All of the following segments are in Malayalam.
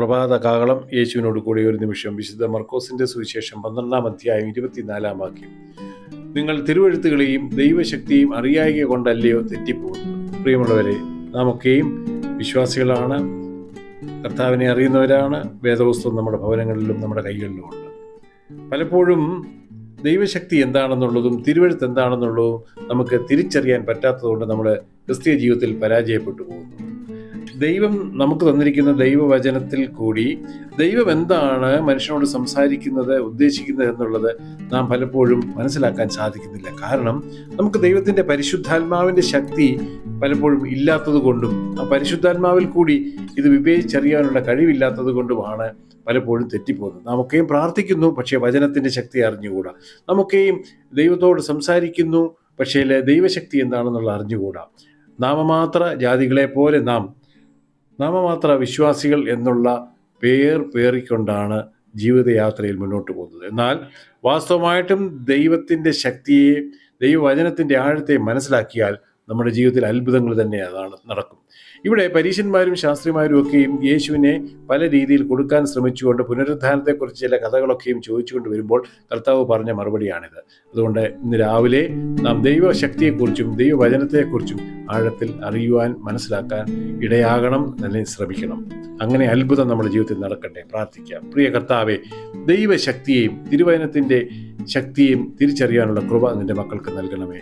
പ്രഭാത കാകളം യേശുവിനോട് കൂടി ഒരു നിമിഷം വിശുദ്ധ മർക്കോസിന്റെ സുവിശേഷം പന്ത്രണ്ടാം അധ്യായം ഇരുപത്തിനാലാം വാക്യം. നിങ്ങൾ തിരുവഴുത്തുകളെയും ദൈവശക്തിയും അറിയായിക കൊണ്ടല്ലയോ തെറ്റിപ്പോകുന്നത് പ്രിയമുള്ളവരെ നാമൊക്കെയും വിശ്വാസികളാണ്. കർത്താവിനെ അറിയുന്നവരാണ്. വേദപുസ്തകം നമ്മുടെ ഭവനങ്ങളിലും നമ്മുടെ കൈകളിലും ഉണ്ട്. പലപ്പോഴും ദൈവശക്തി എന്താണെന്നുള്ളതും തിരുവഴുത്ത് എന്താണെന്നുള്ളതും നമുക്ക് തിരിച്ചറിയാൻ പറ്റാത്തതുകൊണ്ട് നമ്മൾ ക്രിസ്തീയ ജീവിതത്തിൽ പരാജയപ്പെട്ടു പോകുന്നു. ദൈവം നമുക്ക് തന്നിരിക്കുന്ന ദൈവവചനത്തിൽ കൂടി ദൈവം എന്താണ് മനുഷ്യനോട് സംസാരിക്കുന്നത് ഉദ്ദേശിക്കുന്നത് എന്നുള്ളത് നാം പലപ്പോഴും മനസ്സിലാക്കാൻ സാധിക്കുന്നില്ല. കാരണം നമുക്ക് ദൈവത്തിന്റെ പരിശുദ്ധാത്മാവിന്റെ ശക്തി പലപ്പോഴും ഇല്ലാത്തത് കൊണ്ടും ആ പരിശുദ്ധാത്മാവിൽ കൂടി ഇത് വിവേചിച്ചറിയാനുള്ള കഴിവില്ലാത്തത് കൊണ്ടുമാണ് പലപ്പോഴും തെറ്റിപ്പോകുന്നത്. നമുക്കെയും പ്രാർത്ഥിക്കുന്നു പക്ഷേ വചനത്തിന്റെ ശക്തി അറിഞ്ഞുകൂടാ. നമുക്കെയും ദൈവത്തോട് സംസാരിക്കുന്നു പക്ഷേ ദൈവശക്തി എന്താണെന്നുള്ള അറിഞ്ഞുകൂടാ. നാമമാത്ര ജാതികളെ പോലെ നാം നാമമാത്ര വിശ്വാസികൾ എന്നുള്ള പേർ പേറിക്കൊണ്ടാണ് ജീവിതയാത്രയിൽ മുന്നോട്ട് പോകുന്നത്. എന്നാൽ വാസ്തവമായിട്ടും ദൈവത്തിന്റെ ശക്തിയെ ദൈവവചനത്തിന്റെ ആഴത്തെ മനസ്സിലാക്കിയാൽ നമ്മുടെ ജീവിതത്തിൽ അത്ഭുതങ്ങൾ തന്നെ അതാണ് നടക്കും. ഇവിടെ പരീശന്മാരും ശാസ്ത്രിമാരും ഒക്കെയും യേശുവിനെ പല രീതിയിൽ കൊടുക്കാൻ ശ്രമിച്ചുകൊണ്ട് പുനരുദ്ധാനത്തെക്കുറിച്ച് ചില കഥകളൊക്കെയും ചോദിച്ചുകൊണ്ട് വരുമ്പോൾ കർത്താവ് പറഞ്ഞ മറുപടിയാണിത്. അതുകൊണ്ട് ഇന്ന് രാവിലെ നാം ദൈവശക്തിയെക്കുറിച്ചും ദൈവവചനത്തെക്കുറിച്ചും ആഴത്തിൽ അറിയുവാൻ മനസ്സിലാക്കാൻ ഇടയാകണം അല്ലെങ്കിൽ ശ്രമിക്കണം. അങ്ങനെ അത്ഭുതം നമ്മുടെ ജീവിതത്തിൽ നടക്കട്ടെ. പ്രാർത്ഥിക്കാം. പ്രിയ കർത്താവെ ദൈവശക്തിയെയും തിരുവചനത്തിന്റെ ശക്തിയും തിരിച്ചറിയാനുള്ള കൃപ നിന്റെ മക്കൾക്ക് നൽകണമേ.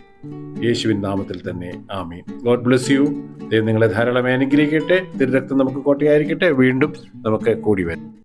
യേശുവിൻ നാമത്തിൽ തന്നെ ആമീൻ. ഗോഡ് ബ്ലെസ് യു ദൈവം നിങ്ങളെ ധാരാളമായി അനുഗ്രഹിക്കട്ടെ. തിരുരക്തം നമുക്ക് കോട്ടയായിരിക്കട്ടെ. വീണ്ടും നമുക്ക് കൂടി വരാം.